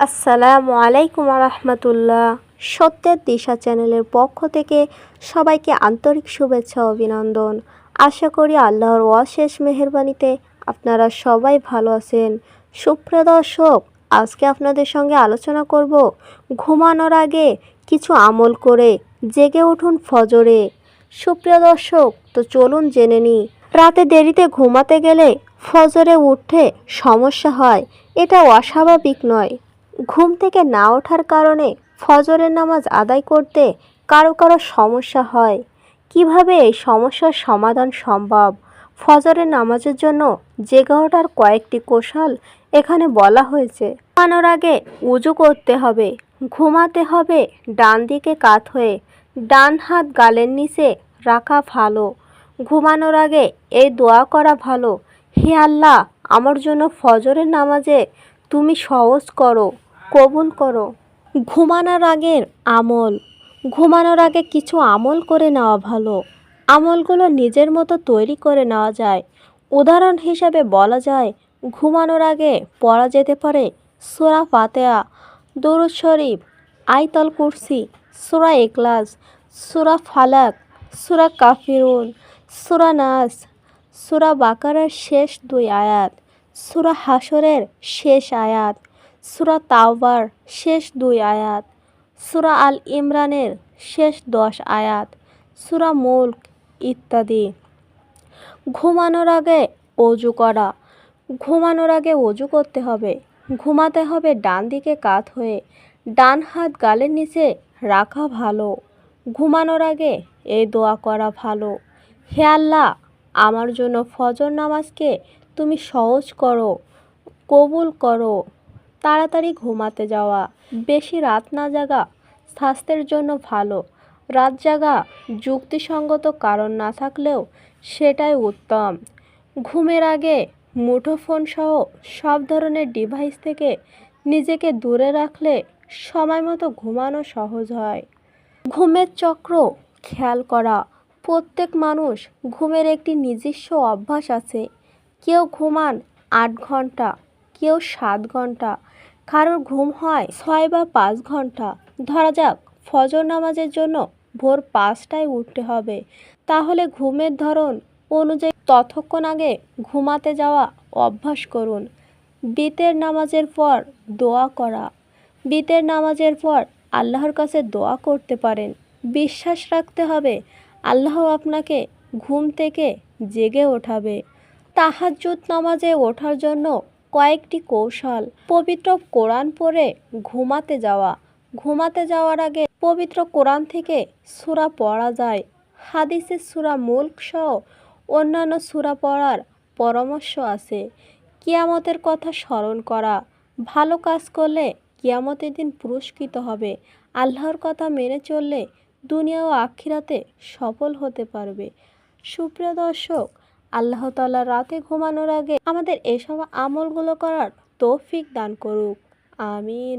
আসসালামু আলাইকুম রহমতুল্লাহ সত্যের দিশা চ্যানেলের পক্ষ থেকে সবাইকে আন্তরিক শুভেচ্ছা অভিনন্দন। আশা করি আল্লাহর অশেষ মেহেরবানিতে আপনারা সবাই ভালো আছেন। সুপ্রিয় দর্শক, আজকে আপনাদের সঙ্গে আলোচনা করব ঘুমানোর আগে কিছু আমল করে জেগে উঠুন ফজরে। সুপ্রিয় দর্শক, তো চলুন জেনে নিই রাতে দেরিতে ঘুমাতে গেলে ফজরে উঠে সমস্যা হয়, এটা অস্বাভাবিক নয়। ঘুম থেকে না ওঠার কারণে ফজরের নামাজ আদায় করতে কারও কারও সমস্যা হয়। কীভাবে এই সমস্যার সমাধান সম্ভব? ফজরের নামাজের জন্য জেগে ওঠার কয়েকটি কৌশল এখানে বলা হয়েছে। ঘুমানোর আগে উজু করতে হবে, ঘুমাতে হবে ডান দিকে কাত হয়ে, ডান হাত গালের নিচে রাখা ভালো, ঘুমানোর আগে এই দোয়া করা ভালো। হে আল্লাহ, আমার জন্য ফজরের নামাজে তুমি সহজ করো। কবুল করো। ঘুমানোর আগের আমল। ঘুমানোর আগে কিছু আমল করে নেওয়া ভালো। আমলগুলো নিজের মতো তৈরি করে নেওয়া যায়। উদাহরণ হিসাবে বলা যায়, ঘুমানোর আগে পড়া যেতে পারে সুরা ফাতেয়া দরুদ শরীফ আইতল কুরসি, সুরা এক্লাস সুরা ফালাক, সুরা কাফিরুন, সুরা নাস, সুরা বাকারার শেষ দুই আয়াত, সুরা হাসরের শেষ আয়াত। সুরা তাওবার, শেষ দুই আয়াত। সুরা আল ইমরানের শেষ দশ আয়াত। সুরা মুল্ক, ইত্যাদি। ঘুমানোর আগে অজু করা। ঘুমানোর আগে অজু করতে হবে। ঘুমাতে হবে ডান দিকে কাত হয়ে। ডান হাত গালের নিচে রাখা ভালো। ঘুমানোর আগে এই দোয়া করা ভালো। হে আল্লাহ, আমার জন্য ফজর নামাজকে তুমি সহজ করো, কবুল করো। তাড়াতাড়ি ঘুমাতে যাওয়া। বেশি রাত না জাগা স্বাস্থ্যের জন্য ভালো। রাত জাগা যুক্তিসঙ্গত কারণ না থাকলেও সেটাই উত্তম। ঘুমের আগে মুঠোফোন সহ সব ধরনের ডিভাইস থেকে নিজেকে দূরে রাখলে সময় মতো ঘুমানো সহজ হয়। ঘুমের চক্র খেয়াল করা। প্রত্যেক মানুষ ঘুমের একটি নিজস্ব অভ্যাস আছে। কেউ ঘুমান আট ঘণ্টা, কেউ সাত ঘণ্টা। কারোর ঘুম হয় ছয় বা পাঁচ ঘণ্টা। ধরা যাক, ফজর নামাজের জন্য ভোর পাঁচটায় উঠতে হবে। তাহলে ঘুমের ধরন অনুযায়ী ততক্ষণ আগে ঘুমাতে যাওয়া অভ্যাস করুন। বিতের নামাজের পর দোয়া করা। বিতের নামাজের পর আল্লাহর কাছে দোয়া করতে পারেন। বিশ্বাস রাখতে হবে, আল্লাহ আপনাকে ঘুম থেকে জেগে ওঠাবে। তাহাজ্জুদ নামাজে ওঠার জন্য কয়েকটি কৌশল। পবিত্র কোরআন পড়ে ঘুমাতে যাওয়া। ঘুমাতে যাওয়ার আগে পবিত্র কোরআন থেকে সূরা পড়া যায়। হাদিসে সূরা মুল্ক সহ অন্যান্য সূরা পড়ার পরামর্শ আছে। কিয়ামতের কথা স্মরণ করা। ভালো কাজ করলে কিয়ামতের দিন পুরস্কৃত হবে। আল্লাহর কথা মেনে চললে দুনিয়া ও আখিরাতে সফল হতে পারবে। সুপ্রিয় দর্শক আল্লাহ তাল্লাহ রাতে ঘুমানোর আগে আমাদের এসব আমলগুলো করার তৌফিক দান করুক। আমিন।